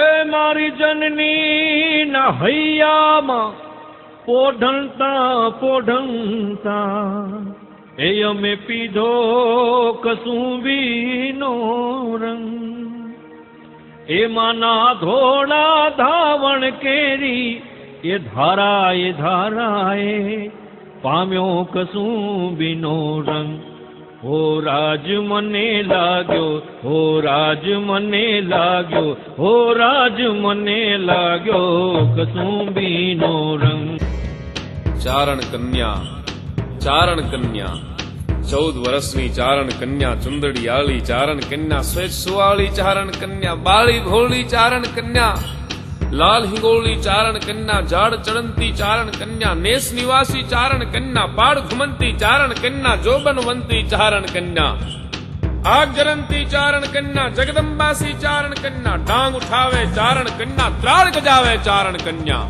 એ મારી જનની ના હૈયામાં પોઢણતા પોઢણતા. એ અમે પીધો કસુંબીનો રંગ. એમાંના ધોળા ધાવણ કેરી, એ ધારા એ ધારાએ પામ્યો કસુંબીનો રંગ. હો રાજ મને લાગ્યો, હો રાજ મને લાગ્યો, હો રાજ મને લાગ્યો કસુંબીનો રંગ. ચારણ કન્યા ચારણ કન્યા, ચૌદ વર્ષની ચારણ કન્યા, ચુંદડી આળી ચારણ કન્યા, શ્વેત સુવાળી ચારણ કન્યા, બાળી ભોળી ચારણ કન્યા. લાલ હિંગોળી ચારણ કન્યા ઝાડ ચડંતી ચારણ કન્યા, નેસ નિવાસી ચારણ કન્યા પાડ ઘુમંતી ચારણ કન્યા, જોબનવંતી ચારણ કન્યા. આગ જરંતી ચારણ કન્યા, જગદંબાસી ચારણ કન્યા, ડાંગ ઉઠાવે ચારણ કન્યા, ત્રાળ ગજાવે ચારણ કન્યા.